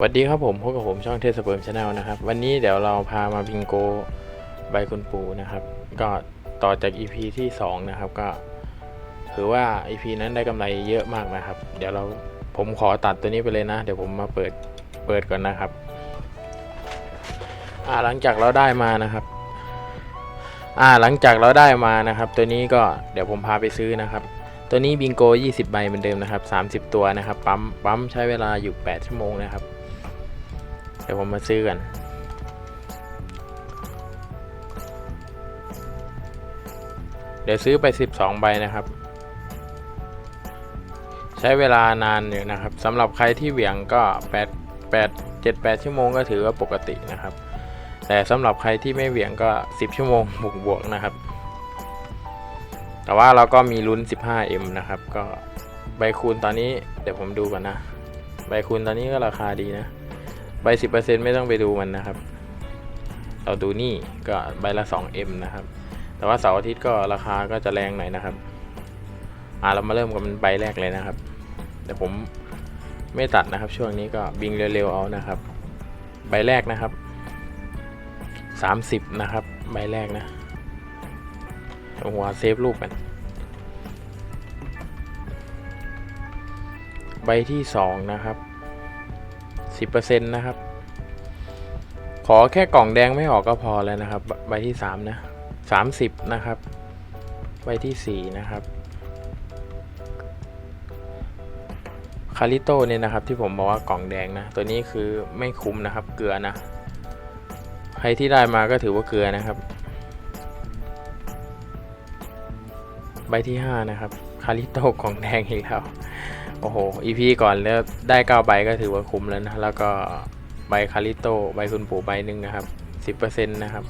สวัสดีครับผมพบกับผมช่องเทสเปิร์มชาแนลนะครับ วันนี้เดี๋ยวเราพามาบิงโกใบคุณปูนะครับ ก็ต่อจาก EP ที่ 2 นะครับ ก็ถือว่า EP นั้นได้กำไรเยอะมากนะครับ เดี๋ยวเราผมขอตัดตัวนี้ไปเลยนะ เดี๋ยวผมมาเปิดเปิดก่อนนะครับ อ่าหลังจากเราได้มานะครับ อ่าหลังจากเราได้มานะครับ ตัวนี้ก็เดี๋ยวผมพาไปซื้อนะครับตัวนี้บิงโก 20 ใบเหมือนเดิมนะครับ 30 ตัวนะครับ ปั๊มปั๊มใช้เวลาอยู่ 8 ชั่วโมงนะครับ ดี๋ยวผมมาซื้อกันเดี๋ยวซื้อไป 12 ใบนะครับ ใช้เวลานานอยู่นะครับสำหรับใครที่เหวี่ยงก็8 8 7 8 ชั่วโมงก็ถือว่าปกตินะครับ แต่สำหรับใครที่ไม่เหวี่ยงก็ 10 ชั่วโมงบวกบวกๆนะครับ แต่ว่าเราก็มีลุ้น 15M นะครับ ก็ใบคูณตอนนี้เดี๋ยวผมดูก่อนนะ ใบคูณตอนนี้ก็ราคาดีนะ ใบ 10%ไม่ต้องไปดูมันนะครับ เราดูนี่ก็ใบละ 2M นะครับ แต่ว่าเสาร์อาทิตย์ก็ราคาก็จะแรงหน่อยนะครับ อ่าเรามาเริ่มกับใบแรกเลยนะครับ เดี๋ยวผมไม่ตัดนะครับ ช่วงนี้ก็บิงเร็วๆเอานะครับ ใบแรกนะครับ 30 นะครับ ใบแรกนะหัวเซฟรูปกันใบที่ 2 นะครับ 10%นะครับ ขอแค่กล่องแดงไม่ออกก็พอแล้วนะครับ ใบที่ 3 นะ 30 นะครับ ใบที่ 4 นะครับ คาริโต้เนี่ยนะครับที่ผมบอกว่ากล่องแดงนะ ตัวนี้คือไม่คุ้มนะครับ เกลือนะ ใครที่ได้มาก็ถือว่าเกลือนะครับ ใบที่ 5 นะครับ คาริโต้กล่องแดงอีกแล้ว โอ้โห EP ก่อนแล้วได้9ใบก็ถือว่าคุ้มแล้วนะ แล้วก็ใบคาริโต้ใบคุณปู่ใบหนึ่งนะครับ 10%นะครับ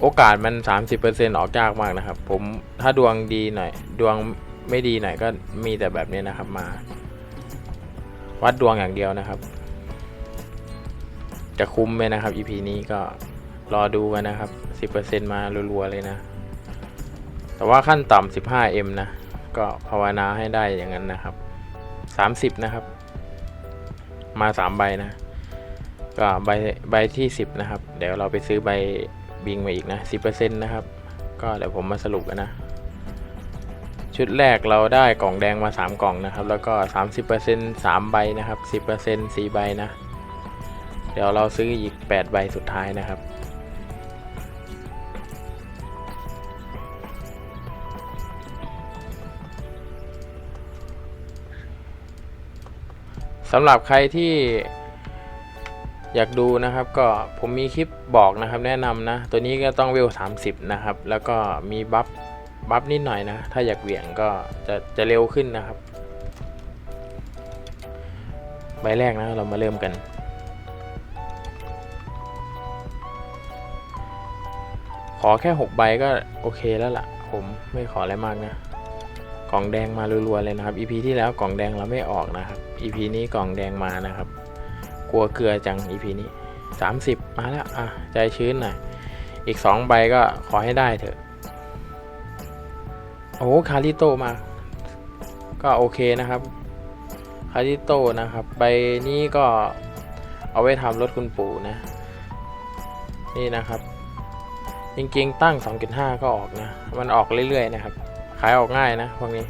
โอกาสมัน 30%ออกยากมากนะครับ ผมถ้าดวงดีหน่อย ดวงไม่ดีหน่อยก็มีแต่แบบนี้นะครับมา วัดดวงอย่างเดียวนะครับ จะคุ้มไหมนะครับ EP นี้ก็รอดูกันนะครับ 10%มารัวๆเลยนะ แต่ว่าขั้นต่ำ 15M นะ ก็ภาวนาให้ได้อย่างนั้นนะครับ 30 นะครับ มา 3 ใบนะ ก็ใบใบที่ 10 นะครับ เดี๋ยวเราไปซื้อใบบิงมาอีกนะ 10%นะครับ ก็เดี๋ยวผมมาสรุปกันนะ ชุดแรกเราได้กล่องแดงมา 3 กล่องนะครับ แล้วก็ 30% 3 ใบนะครับ 10% 4 ใบนะ เดี๋ยวเราซื้ออีก 8 ใบสุดท้ายนะครับ สำหรับใครที่อยากดูนะครับก็ผมมีคลิปบอกนะครับแนะนำนะ ตัวนี้ก็ต้องเวล 30 นะครับ แล้วก็มีบัฟบัฟนิดหน่อยนะ ถ้าอยากเหวี่ยงก็จะจะเร็วขึ้นนะครับ ใบแรกนะเรามาเริ่มกัน ขอแค่ 6 ใบก็โอเคแล้วล่ะ ผมไม่ขออะไรมากนะ ล่องแดงมารัวๆเลยนะครับ EP ที่แล้วกล่องแดงเราไม่ออกนะครับ EP นี้กล่องแดงมานะครับ กลัวเกลือจัง EP นี้ 30 มาแล้วอะใจชื้นหน่อยอีก 2 ใบก็ขอให้ได้เถอะโอ้คาริโตมา ก็โอเคนะครับคาริโตนะครับใบนี้ก็เอาไว้ทำรถคุณปู่นะ นี่นะครับจริงๆตั้ง 2.5 ก็ออกนะ มันออกเรื่อยๆนะครับายออกง่ายนะพวกนี้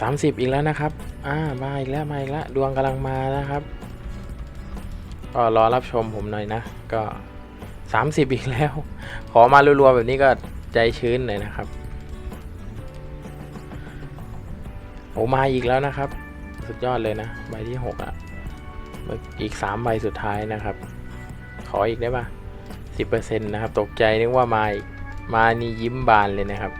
สามสิบอีกแล้วนะครับ อ่า มาอีกแล้วมาอีกแล้วดวงกำลังมานะครับ ก็รอรับชมผมหน่อยนะ ก็สามสิบอีกแล้ว ขอมารัวๆแบบนี้ก็ใจชื้นเลยนะครับโอ้มาอีกแล้วนะครับ สุดยอดเลยนะ ใบที่หกอะอีกสามใบสุดท้ายนะครับ ขออีกได้ปะ สิบเปอร์เซ็นต์นะครับตกใจนึกว่ามาอีกมานี่ยิ้มบานเลยนะครับ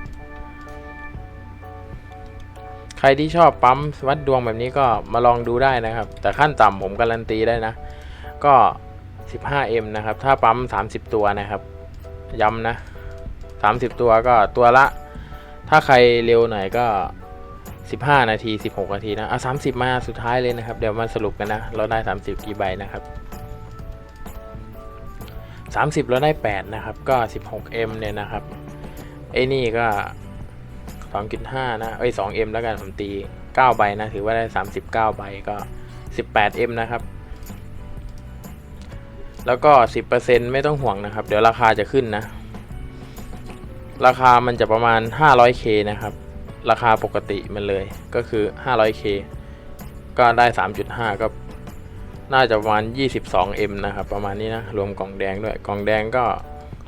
ใครที่ชอบปั๊มวัดดวงแบบนี้ก็มาลองดูได้นะครับ แต่ขั้นต่ำผมการันตีได้นะ ก็ 15M นะครับ ถ้าปั๊ม 30 ตัวนะครับ ย้ำนะ 30 ตัวก็ตัวละ ถ้าใครเร็วหน่อยก็ 15 นาที 16 นาทีนะ อะ 30 มาสุดท้ายเลยนะครับ เดี๋ยวมาสรุปกันนะ เราได้ 30 กี่ใบนะครับ 30 แล้วได้ 8 นะครับ ก็ 16M เนี่ยนะครับไอ้นี่ก็ 2.5 นะเอ้ย 2M แล้วกันผมตี 9 ใบนะ ถือว่าได้ 39 ใบก็ 18M นะครับ แล้วก็ 10%ไม่ต้องห่วงนะครับ เดี๋ยวราคาจะขึ้นนะ ราคามันจะประมาณ 500K นะครับ ราคาปกติมันเลยก็คือ 500K ก็ได้ 3.5 ก็ น่าจะประมาณ 22M นะครับ ประมาณนี้นะ รวมกล่องแดงด้วย กล่องแดงก็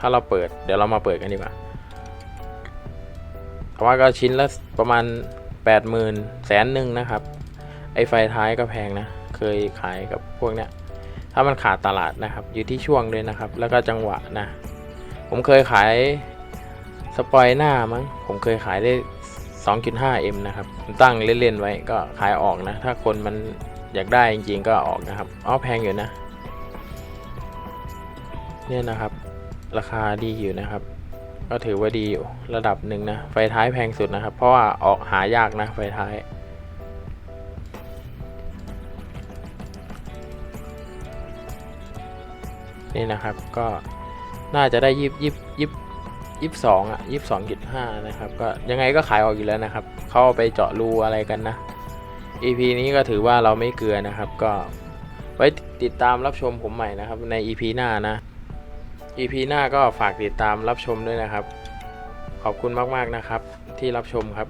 ถ้าเราเปิด เดี๋ยวเรามาเปิดกันดีกว่าเพราะว่าก็ชิ้นละประมาณ 80,000แสนหนึ่งนะครับ ไอไฟท้ายก็แพงนะ เคยขายกับพวกเนี้ย ถ้ามันขาดตลาดนะครับ อยู่ที่ช่วงด้วยนะครับ แล้วก็จังหวะนะ ผมเคยขายสปอยหน้ามั้ง ผมเคยขายได้ 2.5M นะครับ ผมตั้งเล่นๆไว้ก็ขายออกนะ ถ้าคนมัน อยากได้จริงๆก็ออกนะครับอ๋อแพงอยู่นะ เนี่ยนะครับ ราคาดีอยู่นะครับ ก็ถือว่าดีอยู่ระดับหนึ่งนะ ไฟท้ายแพงสุดนะครับ เพราะว่าออกหายากนะไฟท้ายนี่นะครับก็น่าจะได้ยิบยิบยิบยิบสองอะยิบสองจุดห้านะครับ ก็ยังไงก็ขายออกอยู่แล้วนะครับ เขาเอาไปเจาะรูอะไรกันนะ EP นี้ก็ถือว่าเราไม่เกลือนะครับ ก็ไว้ติดตามรับชมผมใหม่นะครับ ใน EP หน้านะ EP หน้าก็ฝากติดตามรับชมด้วยนะครับ ขอบคุณมากๆนะครับ ที่รับชมครับ